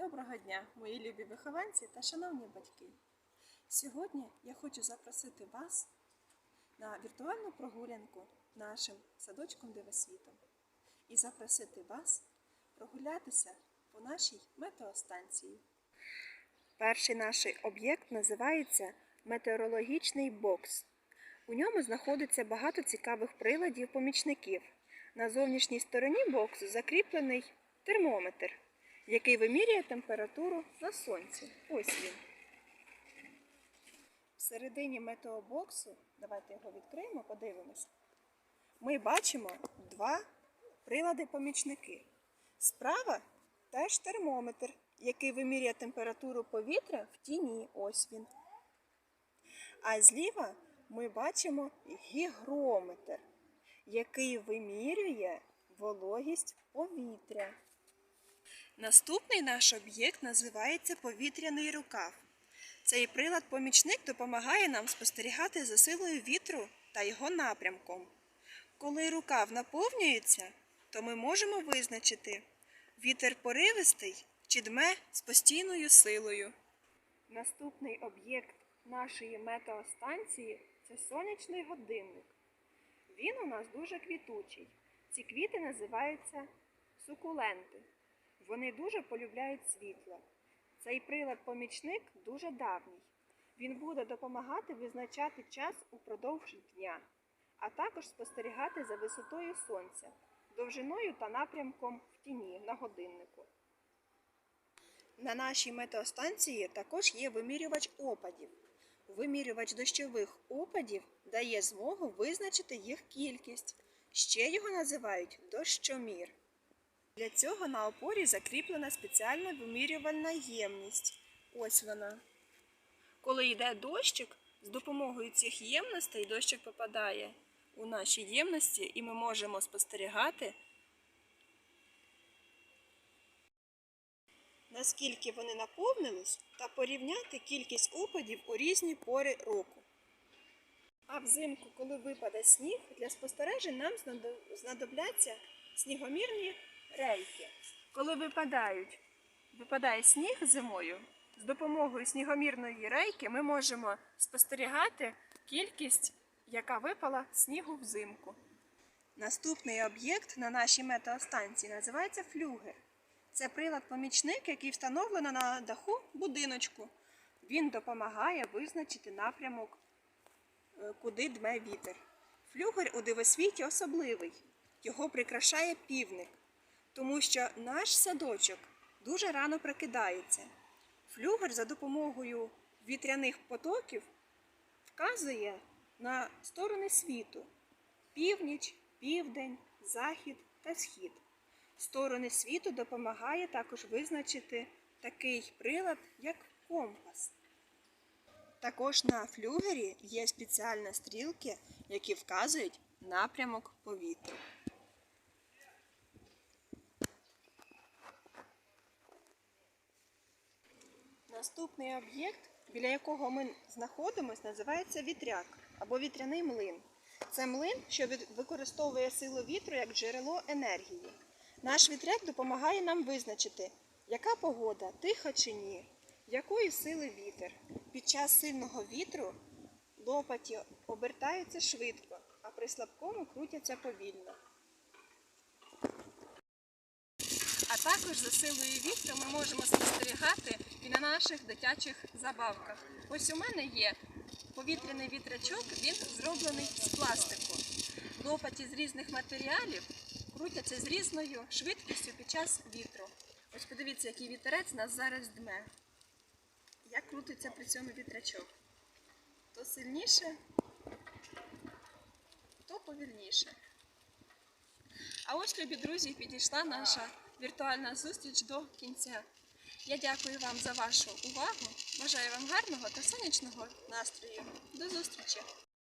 Доброго дня, мої любі вихованці та шановні батьки. Сьогодні я хочу запросити вас на віртуальну прогулянку нашим садочком Дивосвітом і запросити вас прогулятися по нашій метеостанції. Перший наш об'єкт називається метеорологічний бокс. У ньому знаходиться багато цікавих приладів помічників. На зовнішній стороні боксу закріплений термометр, який вимірює температуру на сонці. Ось він. Всередині метеобоксу, давайте його відкриємо, подивимось. Ми бачимо два прилади-помічники. Справа теж термометр, який вимірює температуру повітря в тіні. Ось він. А зліва ми бачимо гігрометр, який вимірює вологість повітря. Наступний наш об'єкт називається повітряний рукав. Цей прилад-помічник допомагає нам спостерігати за силою вітру та його напрямком. Коли рукав наповнюється, то ми можемо визначити вітер поривистий чи дме з постійною силою. Наступний об'єкт нашої метеостанції це сонячний годинник. Він у нас дуже квітучий. Ці квіти називаються сукуленти. Вони дуже полюбляють світло. Цей прилад-помічник дуже давній. Він буде допомагати визначати час упродовж дня, а також спостерігати за висотою сонця, довжиною та напрямком в тіні на годиннику. На нашій метеостанції також є вимірювач опадів. Вимірювач дощових опадів дає змогу визначити їх кількість. Ще його називають дощомір. Для цього на опорі закріплена спеціальна вимірювальна ємність. Ось вона. Коли йде дощик, з допомогою цих ємностей дощик попадає у наші ємності, і ми можемо спостерігати, наскільки вони наповнились, та порівняти кількість опадів у різні пори року. А взимку, коли випаде сніг, для спостережень нам знадобляться снігомірні рейки. Коли випадають, випадає сніг зимою, з допомогою снігомірної рейки ми можемо спостерігати кількість, яка випала снігу взимку. Наступний об'єкт на нашій метеостанції називається флюгер. Це прилад-помічник, який встановлено на даху будиночку. Він допомагає визначити напрямок, е, куди дме вітер. Флюгер у дивосвіті особливий. Його прикрашає півник, тому що наш садочок дуже рано прокидається. Флюгер за допомогою вітряних потоків вказує на сторони світу: північ, південь, захід та схід. Сторони світу допомагає також визначити такий прилад, як компас. Також на флюгері є спеціальні стрілки, які вказують напрямок повітря. Наступний об'єкт, біля якого ми знаходимося, називається вітряк або вітряний млин. Це млин, що використовує силу вітру як джерело енергії. Наш вітряк допомагає нам визначити, яка погода, тиха чи ні, якої сили вітер. Під час сильного вітру лопаті обертаються швидко, а при слабкому крутяться повільно. А також за силою вітру ми можемо спостерігати і на наших дитячих забавках. Ось у мене є повітряний вітрячок, він зроблений з пластику. Лопаті з різних матеріалів крутяться з різною швидкістю під час вітру. Ось подивіться, який вітерець нас зараз дме. Як крутиться при цьому вітрячок. То сильніше, то повільніше. А ось, любі друзі, підійшла наша віртуальна зустріч до кінця. Я дякую вам за вашу увагу. Бажаю вам гарного та сонячного настрою. До зустрічі!